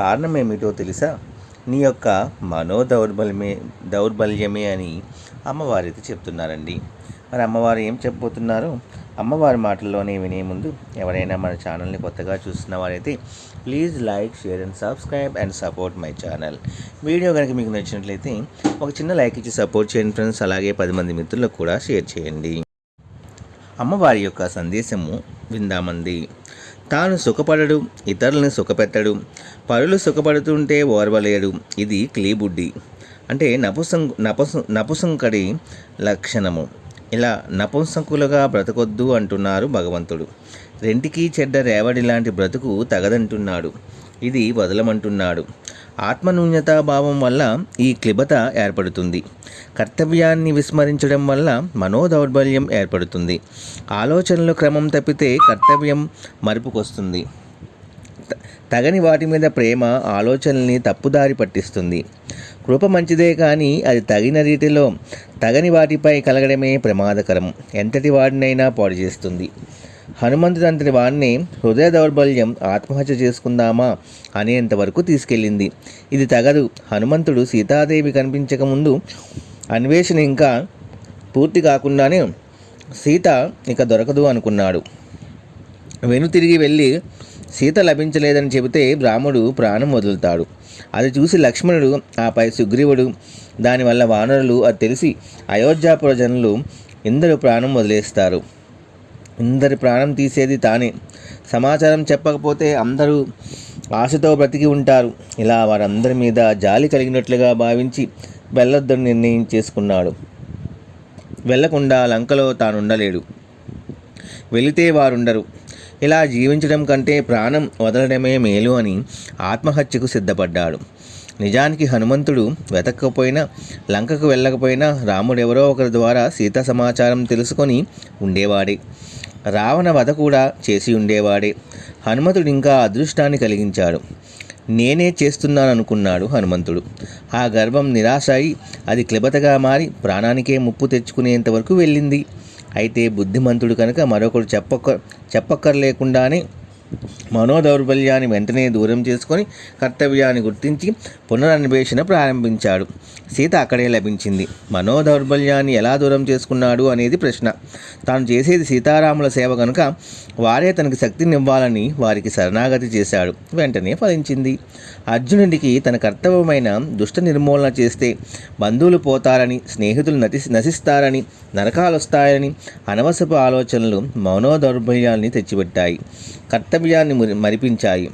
కారణమేమిటో తెలుసా? నీ యొక్క మనో దౌర్బల్యమే దౌర్బల్యమే అని అమ్మవారైతే చెప్తున్నారండి. మరి అమ్మవారు ఏం చెప్పబోతున్నారు? అమ్మవారి మాటల్లోనే వినే ముందు ఎవరైనా మన ఛానల్ని కొత్తగా చూస్తున్న వారైతే please like share and subscribe and support my channel. Video కనుక మీకు నచ్చినట్లయితే ఒక చిన్న లైక్ ఇచ్చి సపోర్ట్ చేయండి ఫ్రెండ్స్. అలాగే పది మంది మిత్రులకు కూడా షేర్ చేయండి. అమ్మవారి యొక్క సందేశము విందామంది తాను సుఖపడడు ఇతరులను సుఖపెట్టడు పరులు సుఖపడుతుంటే ఓర్వలేడు. ఇది క్లీబుడ్డి. అంటే నపుసం నపుసం నపుసంకడి లక్షణము. ఇలా నపుంసకులుగా బ్రతకొద్దు అంటున్నారు భగవంతుడు. రెంటికి చెడ్డ రేవడి లాంటి బ్రతుకు తగదంటున్నాడు. ఇది వదలమంటున్నాడు. ఆత్మన్యూన్యత భావం వల్ల ఈ క్లిబత ఏర్పడుతుంది. కర్తవ్యాన్ని విస్మరించడం వల్ల మనోదౌర్బల్యం ఏర్పడుతుంది. ఆలోచనలు క్రమం తప్పితే కర్తవ్యం మరుపుకొస్తుంది. తగని వాటి మీద ప్రేమ ఆలోచనల్ని తప్పుదారి పట్టిస్తుంది. కృప మంచిదే కానీ అది తగిన రీతిలో తగని వాటిపై కలగడమే ప్రమాదకరం. ఎంతటి వాడినైనా పాడు చేస్తుంది హనుమంతుడు అంతటి వాడిని హృదయ దౌర్బల్యం ఆత్మహత్య చేసుకుందామా అనేంతవరకు తీసుకెళ్ళింది. ఇది తగదు. హనుమంతుడు సీతాదేవి కనిపించకముందు అన్వేషణ ఇంకా పూర్తి కాకుండానే సీత ఇక దొరకదు అనుకున్నాడు. వెను తిరిగి వెళ్ళి సీత లభించలేదని చెబితే బ్రాహ్మడు ప్రాణం వదులుతాడు. అది చూసి లక్ష్మణుడు ఆపై సుగ్రీవుడు దానివల్ల వానరులు అది తెలిసి అయోధ్యాపుర జనులు ఇందరూ ప్రాణం వదిలేస్తారు. ఇందరి ప్రాణం తీసేది తానే. సమాచారం చెప్పకపోతే అందరూ ఆశతో బ్రతికి ఉంటారు. ఇలా వారందరి మీద జాలి కలిగినట్లుగా భావించి వెళ్ళొద్దని నిర్ణయం చేసుకున్నాడు. వెళ్ళకుండా లంకలో తానుండలేడు. వెళితే వారుండరు. ఇలా జీవించడం కంటే ప్రాణం వదలడమే మేలు అని ఆత్మహత్యకు సిద్ధపడ్డాడు. నిజానికి హనుమంతుడు వెతక్కపోయినా లంకకు వెళ్ళకపోయినా రాముడెవరో ఒకరి ద్వారా సీత సమాచారం తెలుసుకొని ఉండేవాడే. రావణ వధ కూడా చేసి ఉండేవాడే. హనుమంతుడు ఇంకా అదృష్టాన్ని కలిగించాడు. నేనే చేస్తున్నాననుకున్నాడు హనుమంతుడు. ఆ గర్వం నిరాశ అయి అది క్లిబతగా మారి ప్రాణానికే ముప్పు తెచ్చుకునేంత వరకు వెళ్ళింది. అయితే బుద్ధిమంతుడు కనుక మరొకడు చెప్పక్కర్ చెప్పక్కర్లేకుండానే మనోదౌర్బల్యాన్ని వెంటనే దూరం చేసుకొని కర్తవ్యాన్ని గుర్తించి పునరన్వేషణ ప్రారంభించాడు. సీత అక్కడే లభించింది. మనోదౌర్బల్యాన్ని ఎలా దూరం చేసుకున్నాడు అనేది ప్రశ్న. తాను చేసేది సీతారాముల సేవ కనుక వారే తనకి శక్తినివ్వాలని వారికి శరణాగతి చేశాడు. వెంటనే ఫలించింది. అర్జునుడికి తన కర్తవ్యమైన దుష్ట నిర్మూలన చేస్తే బంధువులు పోతారని స్నేహితులు నటి నశిస్తారని నరకాలు వస్తాయని అనవసపు ఆలోచనలు మౌనోదౌర్బల్యాన్ని తెచ్చిపెట్టాయి. కర్తవ్యాన్ని మరిపించాయి.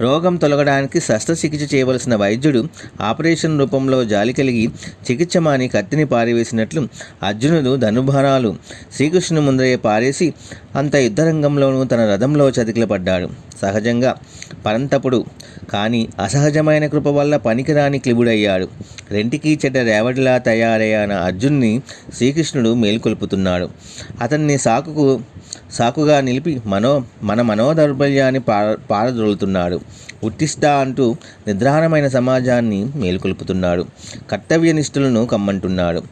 రోగం తొలగడానికి శస్త్రచికిత్స చేయవలసిన వైద్యుడు ఆపరేషన్ రూపంలో జాలి కలిగి చికిత్స మాని కత్తిని పారివేసినట్లు అర్జునుడు ధనుభారాలు శ్రీకృష్ణుని ముందరే పారేసి అంత యుద్ధరంగంలోనూ తన రథంలో చతికిలపడ్డాడు. సహజంగా పరంతపుడు కానీ అసహజమైన కృప వల్ల పనికిరాని క్లిబుడయ్యాడు. రెంటికి చెడ్డ రేవడిలా తయారయ్యాన అర్జున్ని శ్రీకృష్ణుడు మేల్కొల్పుతున్నాడు. అతన్ని సాకుకు సాకుగా నిలిపి మనో మన మనోదౌర్బల్యాన్ని పార పారదొలుతున్నాడు ఉట్టిస్తా అంటూ నిద్రాణమైన సమాజాన్ని మేలుకొల్పుతున్నాడు. కర్తవ్యనిష్ఠులను కమ్మంటున్నాడు.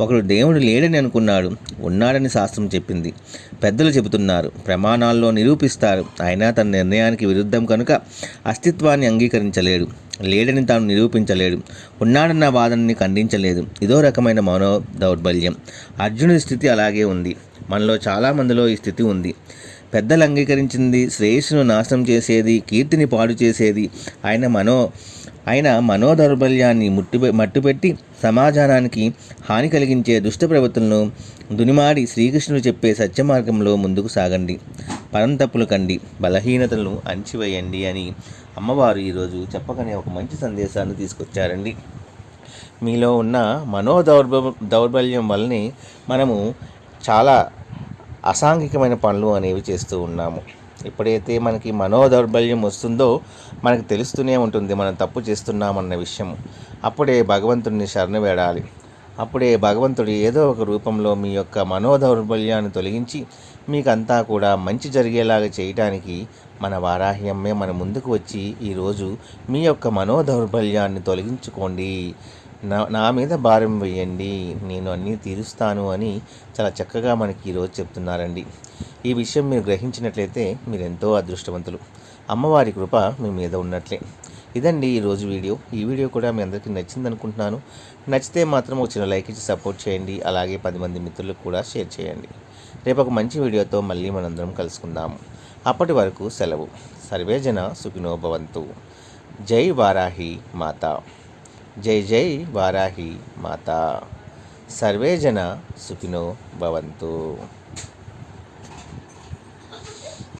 ఒకడు దేవుడు లేడని అనుకున్నాడు. ఉన్నాడని శాస్త్రం చెప్పింది. పెద్దలు చెబుతున్నారు. ప్రమాణాల్లో నిరూపిస్తారు. అయినా తన నిర్ణయానికి విరుద్ధం కనుక అస్తిత్వాన్ని అంగీకరించలేడు. లేడని తాను నిరూపించలేడు. ఉన్నాడన్న వాదనని ఖండించలేదు. ఇదో రకమైన మనో దౌర్బల్యం అర్జునుడి స్థితి అలాగే ఉంది. మనలో చాలామందిలో ఈ స్థితి ఉంది. పెద్దలు అంగీకరించింది శ్రేయస్సును నాశనం చేసేది కీర్తిని పాడు చేసేది ఆయన మనో ఆయన మనోదౌర్బల్యాన్ని ముట్టి మట్టుపెట్టి సమాజానికి హాని కలిగించే దుష్ట ప్రవృత్తులను దునిమాడి శ్రీకృష్ణుడు చెప్పే సత్య మార్గంలో ముందుకు సాగండి. పరంతప్పులు కండి బలహీనతలను అణిచివేయండి అని అమ్మవారు ఈరోజు చెప్పకనే ఒక మంచి సందేశాన్ని తీసుకొచ్చారండి. మీలో ఉన్న మనోదౌర్బ దౌర్బల్యం వల్లనే మనము చాలా అసాంఘికమైన పనులు అనేవి చేస్తూ ఉన్నాము. ఎప్పుడైతే మనకి మనోదౌర్బల్యం వస్తుందో మనకు తెలుస్తూనే ఉంటుంది మనం తప్పు చేస్తున్నామన్న విషయం. అప్పుడే భగవంతుడిని శరణ వేడాలి. అప్పుడే భగవంతుడు ఏదో ఒక రూపంలో మీ యొక్క మనోదౌర్బల్యాన్ని తొలగించి మీకంతా కూడా మంచి జరిగేలాగా చేయటానికి మన వారాహ్యమే మన ముందుకు వచ్చి ఈరోజు మీ యొక్క మనోదౌర్బల్యాన్ని తొలగించుకోండి. నా నా మీద భారం వేయండి నేను అన్నీ తీరుస్తాను అని చాలా చక్కగా మనకి ఈరోజు చెప్తున్నారండి. ఈ విషయం మీరు గ్రహించినట్లయితే మీరు ఎంతో అదృష్టవంతులు. అమ్మవారి కృప మీ మీద ఉన్నట్లే. ఇదండి ఈరోజు వీడియో. ఈ వీడియో కూడా మీ అందరికీ నచ్చింది అనుకుంటున్నాను నచ్చితే మాత్రం ఒక చిన్న లైక్ ఇచ్చి సపోర్ట్ చేయండి. అలాగే పది మంది మిత్రులకు కూడా షేర్ చేయండి. రేపు ఒక మంచి వీడియోతో మళ్ళీ మనందరం కలుసుకుందాము అప్పటి వరకు సెలవు. సర్వేజన సుఖినోభవంతు జై వారాహి మాత. జై జై వారాహి మాత. సర్వే జన సుఖినో భవంతు.